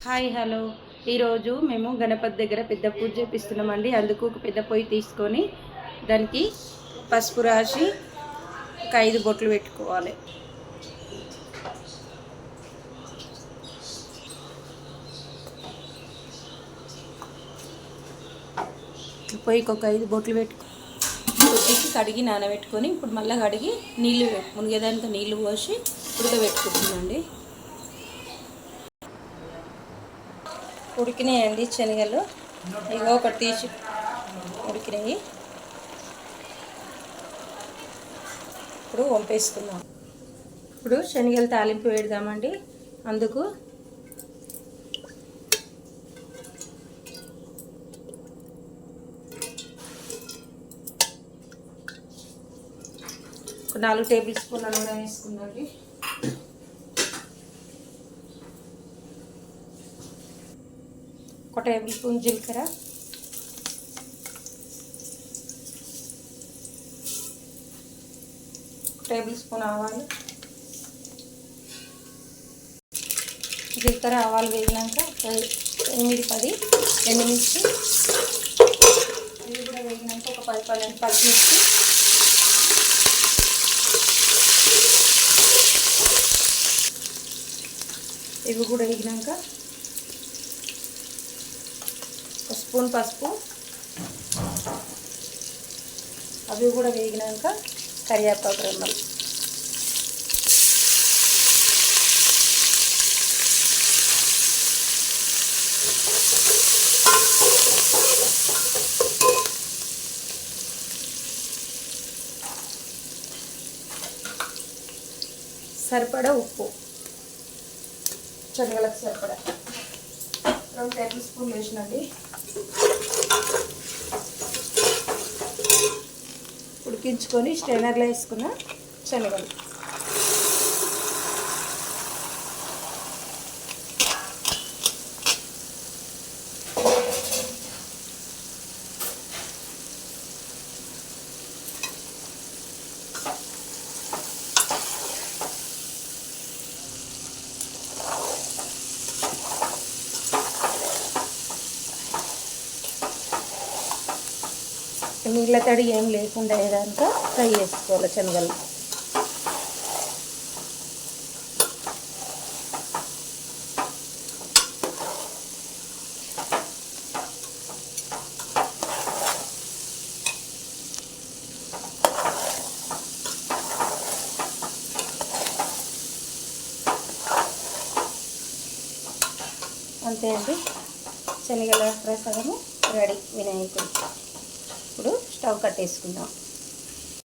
Hi hello. ఈరోజు మేము గణపతి దగ్గర పెద్ద పూజ చేపిస్తున్నామండి. అందుకు ఒక పెద్ద పొయ్యి తీసుకొని దానికి పసుపు రాసి ఒక ఐదు బొట్లు పెట్టుకోవాలి. పొయ్యికి ఒక ఐదు బొట్లు పెట్టుకో కొద్దికి కడిగి నానబెట్టుకొని ఇప్పుడు మళ్ళీ కడిగి నీళ్ళు మునిగేదానికి నీళ్ళు పోసి ఉడకబెట్టుకుంటుందండి ఉడికినాయండి శనగలు. ఇగో ఒకటి తీసి ఉడికినాయి. ఇప్పుడు వంపేసుకుందాం. ఇప్పుడు శనగలు తాలింపు పెడదామండి అందుకు ఒక నాలుగు టేబుల్ స్పూన్ల నూనె వేసుకుందండి ఒక టేబుల్ స్పూన్ జీలకర్ర. ఒక టేబుల్ స్పూన్ ఆవాలు. జీలకర్ర ఆవాలు వేగినాక ఎనిమిది పది ఎండుమిర్చి. ఇవి కూడా వేగినాక ఒక పది పన్నెండు పచ్చిమిర్చి. ఇవి కూడా వేగినాక ఒక స్పూన్ పసుపు. అవి కూడా వేగినాక కరివేపాకు రెమ్మలు సరిపడా ఉప్పు. శనగలకు సరిపడా. రెండు టేబుల్ స్పూన్లు వేసినండి. ఉడికించుకొని స్ట్రైనర్లో వేసుకున్న శనగలు. నీళ్ళ తడి ఏం లేకుండా అయ్యేదాకా ఫ్రై చేసుకోవాలి శనగలు. అంతే అండి. శనగల ప్రసాదము రెడీ వినాయకుడు. ఇప్పుడు స్టవ్ కట్టేసుకుందాం